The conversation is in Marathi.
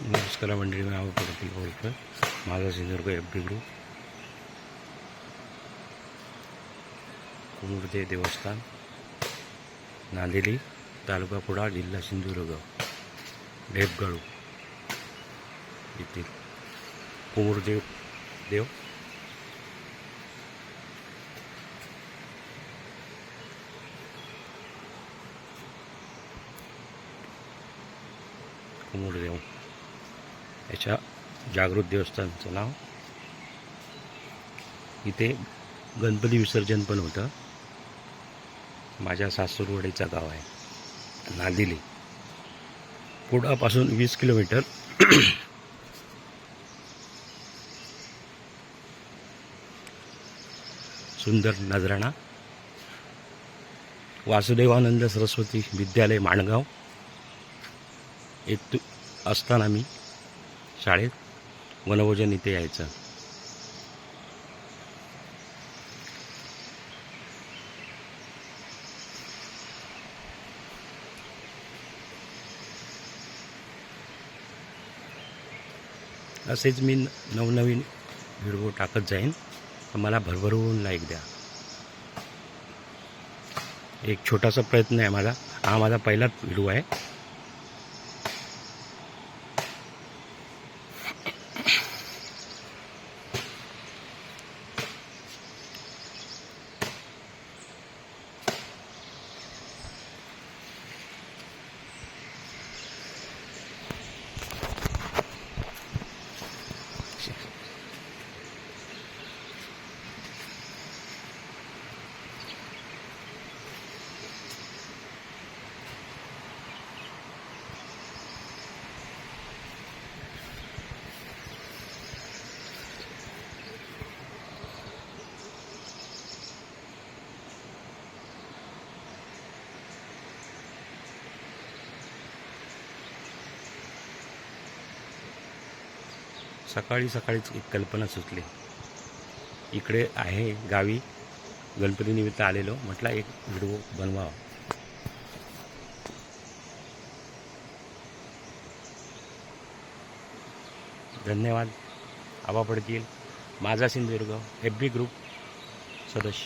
नमस्कार मंडळी मी आवडतील बोलतोय माझा Sindhudurg F B group Kumurde देवस्थान नांदेली तालुका कुडाळ जिल्हा सिंधुदुर्ग ढेपगाळू येथील कुमुरदेव देव कुमुरदेव याच्या जागृत देवस्थानचं नाव. इथे गणपती विसर्जन पण होतं. माझ्या सासूरवाडीचा गाव आहे नांदिली. कुडापासून वीस किलोमीटर. सुंदर नजराणा. वासुदेवानंद सरस्वती विद्यालय माणगाव. येत असताना मी शाळेत वनभोजन इथे यायचं. असेच मी नवनवीन व्हिडिओ टाकत जाईन. तर मला भरभरून लाईक द्या. एक छोटासा प्रयत्न आहे माझा. हा माझा पहिलाच व्हिडिओ आहे. सकाळी सकाळीच एक कल्पना सुचली. इकडे आहे गावी गणपतीनिमित्त आलेलो. म्हटला एक व्हिडिओ बनवावा. धन्यवाद. आबा पडतील माझा सिंधुदुर्ग. एफ बी ग्रुप सदस्य.